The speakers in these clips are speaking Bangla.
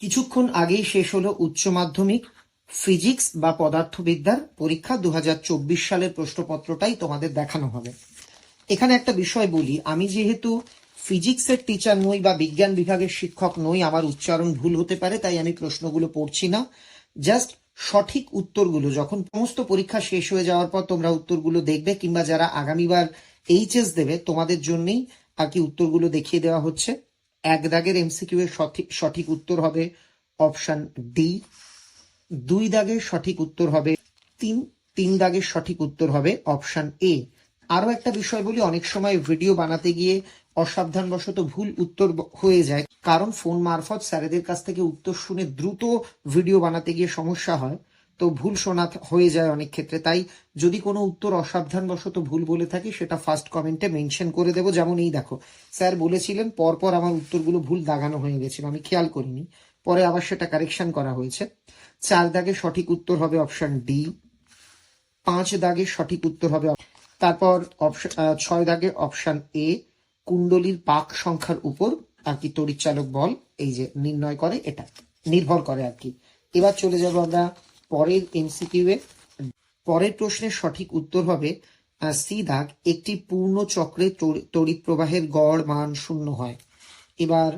কিছুক্ষণ আগেই শেষ হলো উচ্চ মাধ্যমিক, ফিজিক্স বা পদার্থবিদ্যার পরীক্ষা। দু হাজার চব্বিশ সালের প্রশ্নপত্রটাই তোমাদের দেখানো হবে। এখানে একটা বিষয় বলি। আমি যেহেতু ফিজিক্সের টিচার নই বা বিজ্ঞান বিভাগের শিক্ষক নই, আমার উচ্চারণ ভুল হতে পারে, তাই আমি প্রশ্নগুলো পড়ছি না। জাস্ট সঠিক উত্তরগুলো, যখন সমস্ত পরীক্ষা শেষ হয়ে যাওয়ার পর তোমরা উত্তরগুলো দেখবে, কিংবা যারা আগামীবার এইচএস দেবে, তোমাদের জন্যই আর কি উত্তরগুলো দেখিয়ে দেওয়া হচ্ছে। এক দাগের এমসিকিউ এর সঠিক সঠিক উত্তর হবে অপশন ডি দুই দাগের সঠিক উত্তর হবে তিন তিন দাগের সঠিক উত্তর হবে অপশন এ আরও একটা বিষয় বলি, অনেক সময় ভিডিও বানাতে গিয়ে অসাবধানবশত ভুল উত্তর হয়ে যায়। কারণ ফোন মারফত স্যারেদের কাছ থেকে উত্তর শুনে দ্রুত ভিডিও বানাতে গিয়ে সমস্যা হয়। তো ভুল শোনা হয়ে যায় অনেক ক্ষেত্রে। তাই যদি কোনো উত্তর অসাবধানবশত ভুল বলে থাকি, সেটা ফার্স্ট কমেন্টে মেনশন করে দেবো। যেমন এই দেখো, স্যার বলেছিলেন, পরপর আমার উত্তরগুলো ভুল দাগানো হয়ে গেছিল, আমি খেয়াল করিনি। পরে আবার সেটা কারেকশন করা হয়েছে। চার দাগে সঠিক উত্তর হবে অপশন ডি পাঁচ দাগে সঠিক উত্তর হবে তারপর ছয় দাগে অপশন এ কুণ্ডলীর পাক সংখ্যার উপর আর কি তড়িৎচালক বল, এই যে নির্ণয় করে এটা, নির্ভর করে আর কি। এবার চলে যাব আমরা পরের এমসিকিউ এ পরের প্রশ্নের সঠিক উত্তর হবে সি দাগ, একটি পূর্ণ চক্রে তড়িৎ প্রবাহের গড় মান শূন্য হয়। এবার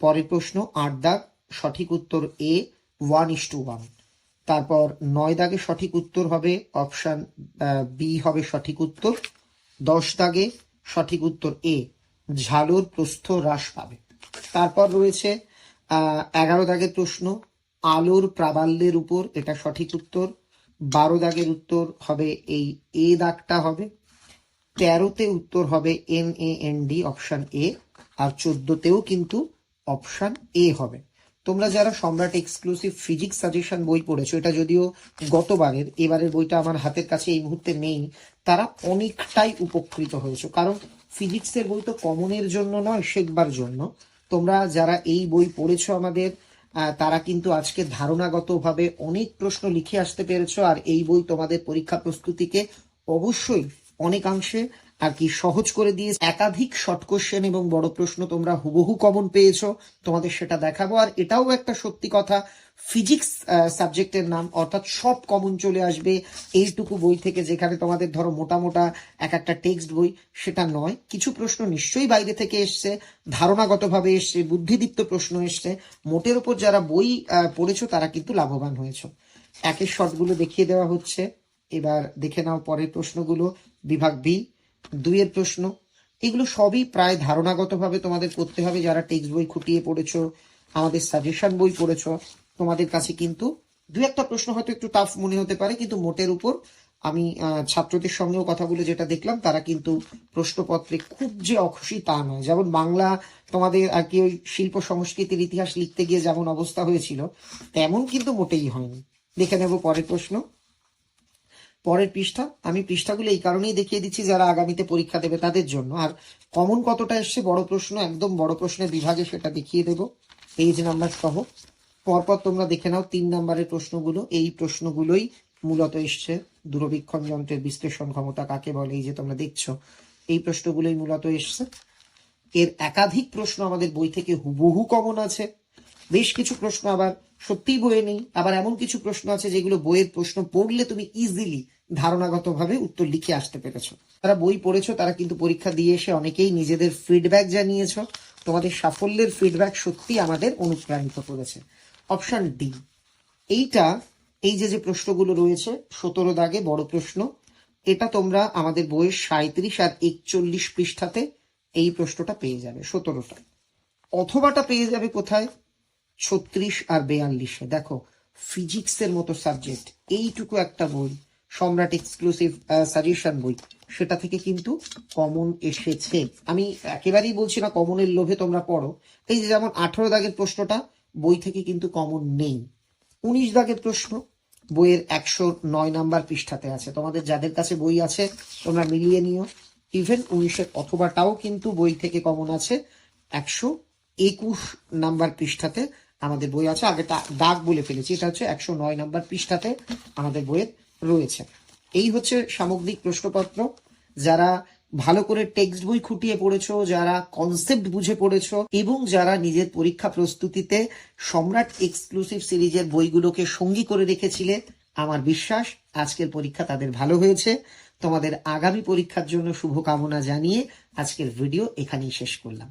পরের প্রশ্ন, আট দাগ, সঠিক উত্তর A, one is two one. তারপর নয় দাগে সঠিক উত্তর হবে, অপশন বি হবে সঠিক উত্তর, দশ দাগে সঠিক উত্তর এ, ঝালর প্রস্থ হ্রাস পাবে। তারপর রয়েছে এগারো দাগের প্রশ্ন আলোর প্রাবাল্যের উপর, এটা সঠিক উত্তর। বারো দাগের উত্তর হবে এই এ দাগটা হবে। তেরোতে উত্তর হবে N A N D, option A. আর চোদ্দতেও কিন্তু অপশন এ হবে। তোমরা যারা সম্রাট এক্সক্লুসিভ ফিজিক্স সাজেশন বই পড়েছো, এটা যদিও গতবারের, এবারের বইটা আমার হাতের কাছে এই মুহূর্তে নেই, তারা অনেকটাই উপকৃত হয়েছো। কারণ ফিজিক্সের বই তো কমনের জন্য নয়, শেখবার জন্য। তোমরা যারা এই বই পড়েছো আমাদের তারা কিন্তু আজকে ধারণাগতভাবে অনেক প্রশ্ন লিখে আসতে পেরেছ, আর এই বই তোমাদের পরীক্ষা প্রস্তুতিকে অবশ্যই অনেকাংশে আর কি সহজ করে দিয়ে একাধিক শর্ট কোশ্চেন এবং বড় প্রশ্ন তোমরা হুবহু কমন পেয়েছ। তোমাদের সেটা দেখাবো। আর এটাও একটা সত্যি কথা ফিজিক্স সাবজেক্টের নাম, অর্থাৎ সব কমন চলে আসবে এইটুকু বই থেকে, যেখানে তোমাদের ধরো মোটা মোটা এক একটা টেক্সট বই, সেটা নয়। কিছু প্রশ্ন নিশ্চয়ই বাইরে থেকে এসছে, ধারণাগতভাবে এসছে, বুদ্ধিদীপ্ত প্রশ্ন এসছে। মোটের ওপর যারা বই পড়েছো, তারা কিন্তু লাভবান হয়েছো। একের শর্টগুলো দেখিয়ে দেওয়া হচ্ছে। এবার দেখে নাও পরের প্রশ্নগুলো। বিভাগ বি দুইয়ের প্রশ্ন, এগুলো সবই প্রায় ধারণাগতভাবে তোমাদের করতে হবে। যারা টেক্সট বই খুঁটিয়ে পড়েছো, আমাদের সাজেশন বই পড়েছো, তোমাদের কাছে কিন্তু দু একটা প্রশ্ন হয়তো একটু টাফ মনে হতে পারে, কিন্তু মোটের উপর আমি ছাত্রদের সঙ্গেও কথা বলে যেটা দেখলাম, তারা কিন্তু প্রশ্নপত্রে খুব যে অখুশি তা নয়। যেমন বাংলা তোমাদের আর কি ওই শিল্প সংস্কৃতির ইতিহাস লিখতে গিয়ে যেমন অবস্থা হয়েছিল, তেমন কিন্তু মোটেই হয়নি। দেখে নেব পরের প্রশ্ন। পরের পৃষ্ঠা। আমি পৃষ্ঠাগুলো এই কারণেই দেখিয়ে দিচ্ছি যারা আগামীতে পরীক্ষা দেবে তাদের জন্য। আর কমন কতটা এসছে বড় প্রশ্ন, একদম বড় প্রশ্নের বিভাগে সেটা দেখিয়ে দেব। পেজ নাম্বার সহ। পরপর তোমরা দেখে নাও তিন নাম্বারের প্রশ্নগুলো। এই প্রশ্নগুলোই মূলত এসছে দূরবীক্ষণ যন্ত্রের বিশ্লেষণ ক্ষমতা কাকে বলে, এই যে তোমরা দেখছ, এই প্রশ্নগুলোই মূলত এসছে। এর একাধিক প্রশ্ন আমাদের বই থেকে হুবহু কমন আছে। বেশ কিছু প্রশ্ন আবার সত্যিই বইয়ে নেই। আবার এমন কিছু প্রশ্ন আছে যেগুলো বইয়ের প্রশ্ন পড়লে তুমি ইজিলি ধারণাগতভাবে উত্তর লিখে আসতে পেরেছ। তারা বই পড়েছো, তারা কিন্তু পরীক্ষা দিয়ে এসে অনেকেই নিজেদের ফিডব্যাক জানিয়েছ। তোমাদের সাফল্যের ফিডব্যাক সত্যি আমাদের অনুপ্রাণিত করেছে। অপশন ডি এইটা, এই যে যে প্রশ্নগুলো রয়েছে, সতেরো দাগে বড় প্রশ্ন। এটা তোমরা আমাদের বইয়ের সাঁত্রিশ আর একচল্লিশ পৃষ্ঠাতে এই প্রশ্নটা পেয়ে যাবে, সতেরোটা। অথবাটা পেয়ে যাবে কোথায়? ছত্রিশ আর বেয়াল্লিশে। দেখো ফিজিক্সের মতো সাবজেক্ট এইটুকু একটা বই। সম্রাট এক্সক্লুসিভ সাজেশন বই। সেটা থেকে কিন্তু কমন এসেছে। আমি একেবারেই বলছি না কমনের লোভে তোমরা পড়ো। এই যে যেমন আঠারো দাগের প্রশ্নটা, বই থেকে কিন্তু কমন নেই। উনিশ দাগের প্রশ্ন, বইয়ের একশো নয় নাম্বার পৃষ্ঠাতে আছে। তোমাদের যাদের কাছে বই আছে, তোমরা মিলিয়ে নিও। ইভেন উনিশের অথবাটাও কিন্তু বই থেকে কমন আছে। একশো একুশ নাম্বার পৃষ্ঠাতে আমাদের বই আছে। আগে দাগ বলে ফেলেছি, এটা হচ্ছে একশো নয় নাম্বার পৃষ্ঠাতে আমাদের বইয়ের রয়েছে। এই হচ্ছে সামগ্রিক প্রশ্নপত্র। যারা ভালো করে টেক্সট বই খুঁটিয়ে পড়েছো, যারা কনসেপ্ট বুঝে পড়েছো, এবং যারা নিজের পরীক্ষা প্রস্তুতিতে সম্রাট এক্সক্লুসিভ সিরিজের বইগুলোকে সঙ্গী করে রেখেছিলে, আমার বিশ্বাস আজকের পরীক্ষা তাদের ভালো হয়েছে। তোমাদের আগামী পরীক্ষার জন্য শুভকামনা জানিয়ে আজকের ভিডিও এখানেই শেষ করলাম।